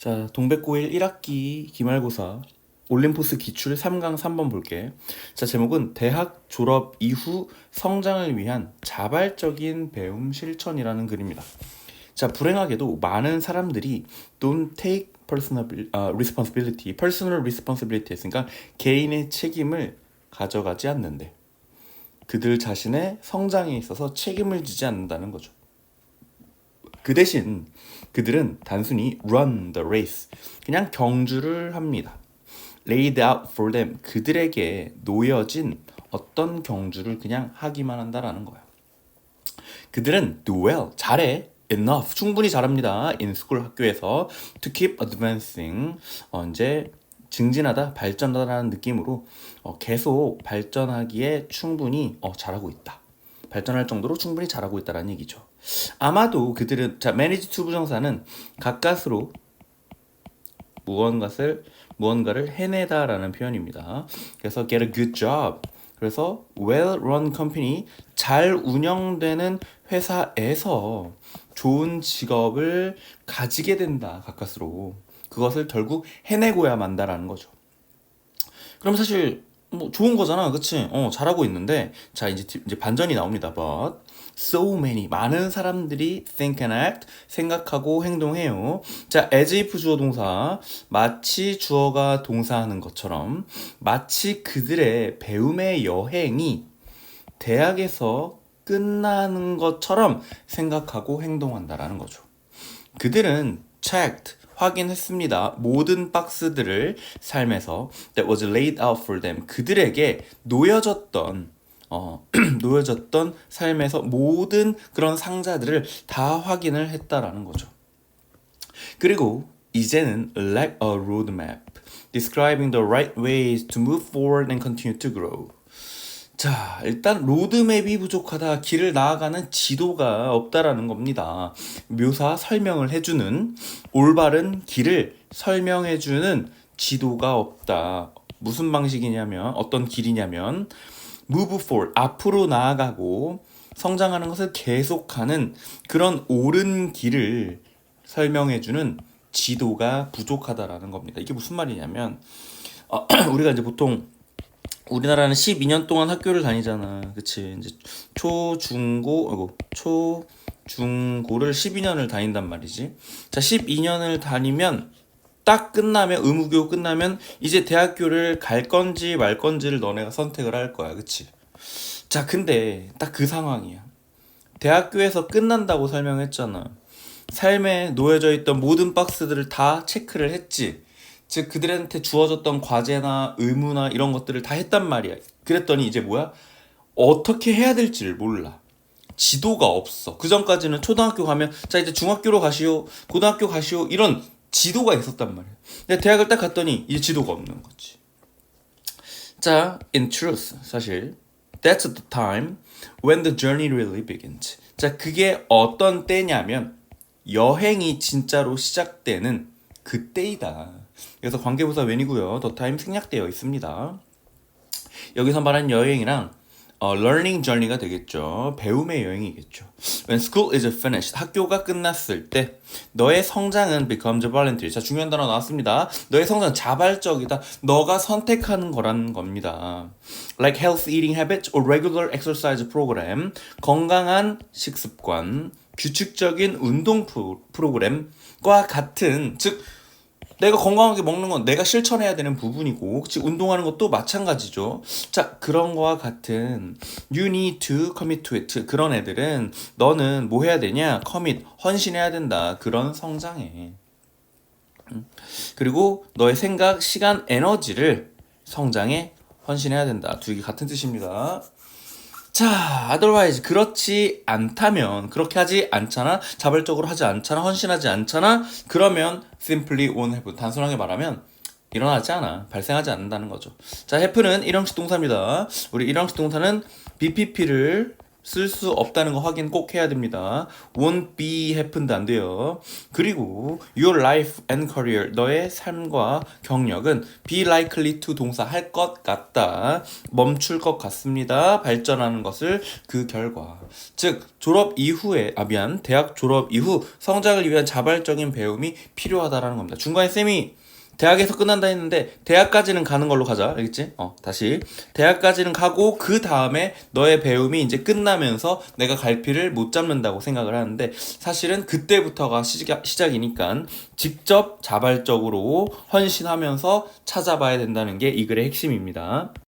자, 동백고일 1학기 기말고사 올림포스 기출 3강 3번 볼게. 자, 제목은 대학 졸업 이후 성장을 위한 자발적인 배움 실천이라는 글입니다. 자, 불행하게도 많은 사람들이 don't take personal 아, responsibility, personal responsibility 했으니까 개인의 책임을 가져가지 않는데 그들 자신의 성장에 있어서 책임을 지지 않는다는 거죠. 그 대신 그들은 단순히 run the race, 그냥 경주를 합니다. laid out for them, 그들에게 놓여진 어떤 경주를 그냥 하기만 한다라는 거야. 그들은 do well, 잘해, enough, 충분히 잘합니다. in school 학교에서 to keep advancing, 어, 이제 증진하다, 발전하다라는 느낌으로 어, 계속 발전하기에 충분히 어, 잘하고 있다. 발전할 정도로 충분히 잘하고 있다라는 얘기죠. 아마도 그들은 자 manage 부정사는 가까스로 무언가를 무언가를 해내다라는 표현입니다. 그래서 get a good job. 그래서 well run company 잘 운영되는 회사에서 좋은 직업을 가지게 된다 가까스로 그것을 결국 해내고야 만다라는 거죠. 그럼 사실 뭐 좋은 거잖아, 그치? 어 잘하고 있는데 자 이제 뒤- 이제 반전이 나옵니다. But so many 많은 사람들이 think and act 생각하고 행동해요. 자 as if 주어 동사 마치 주어가 동사하는 것처럼 마치 그들의 배움의 여행이 대학에서 끝나는 것처럼 생각하고 행동한다라는 거죠. 그들은 checked 확인했습니다. 모든 박스들을 삶에서 that was laid out for them 그들에게 놓여졌던 어, 놓여졌던 삶에서 모든 그런 상자들을 다 확인을 했다라는 거죠. 그리고 이제는 lack a roadmap describing the right ways to move forward and continue to grow. 자, 일단 로드맵이 부족하다. 길을 나아가는 지도가 없다라는 겁니다. 묘사 설명을 해주는 올바른 길을 설명해주는 지도가 없다. 무슨 방식이냐면 어떤 길이냐면 move forward 앞으로 나아가고 성장하는 것을 계속하는 그런 옳은 길을 설명해주는 지도가 부족하다라는 겁니다. 이게 무슨 말이냐면 어, 우리가 이제 보통 우리나라는 12년 동안 학교를 다니잖아. 그치? 이제 초, 중고, 아이고, 초, 중고를 12년을 다닌단 말이지. 자, 12년을 다니면 딱 끝나면, 의무교육 끝나면 이제 대학교를 갈 건지 말 건지를 너네가 선택을 할 거야. 그치? 자, 근데 딱 그 상황이야. 대학교에서 끝난다고 설명했잖아. 삶에 놓여져 있던 모든 박스들을 다 체크를 했지. 즉 그들한테 주어졌던 과제나 의무나 이런 것들을 다 했단 말이야. 그랬더니 이제 뭐야? 어떻게 해야 될지를 몰라. 지도가 없어. 그 전까지는 초등학교 가면 자 이제 중학교로 가시오, 고등학교 가시오 이런 지도가 있었단 말이야. 근데 대학을 딱 갔더니 이제 지도가 없는 거지. 자, in truth 사실 that's the time when the journey really begins. 자, 그게 어떤 때냐면 여행이 진짜로 시작되는 그때이다. 그래서 관계부사 the time 생략되어 있습니다. 여기서 말하는 여행이랑 어, learning journey가 되겠죠. 배움의 여행이겠죠. When school is finished, 학교가 끝났을 때 너의 성장은 becomes voluntary. 자, 중요한 단어 나왔습니다. 너의 성장은 자발적이다. 너가 선택하는 거라는 겁니다. Like health eating habits or regular exercise program. 건강한 식습관, 규칙적인 운동 프로, 프로그램과 같은 즉 내가 건강하게 먹는 건 내가 실천해야 되는 부분이고, 즉 운동하는 것도 마찬가지죠. 자, 그런 거와 같은 you need to commit to it. 그런 애들은 너는 뭐 해야 되냐? commit, 헌신해야 된다. 그런 성장에. 음. 그리고 너의 생각, 시간, 에너지를 성장에 헌신해야 된다. 두 개 같은 뜻입니다. 자, otherwise 그렇지 않다면 그렇게 하지 않잖아. 자발적으로 하지 않잖아. 헌신하지 않잖아. 그러면 simply won't happen. 단순하게 말하면 일어나지 않아. 발생하지 않는다는 거죠. 자, haven은 일형식 동사입니다. 우리 일형식 동사는 BPP를 쓸 수 없다는 거 확인 꼭 해야 됩니다. won't be happened 안 돼요. 그리고 your life and career 너의 삶과 경력은 be likely to 동사 할 것 같다. 멈출 것 같습니다. 발전하는 것을 그 결과. 즉 졸업 이후에 아 미안 대학 졸업 이후 성장을 위한 자발적인 배움이 필요하다라는 겁니다. 중간에 쌤이 대학에서 끝난다 했는데 대학까지는 가는 걸로 가자 알겠지? 어 다시 대학까지는 가고 그 다음에 너의 배움이 이제 끝나면서 내가 갈피를 못 잡는다고 생각을 하는데 사실은 그때부터가 시작, 시작이니까 직접 자발적으로 헌신하면서 찾아봐야 된다는 게 이 글의 핵심입니다.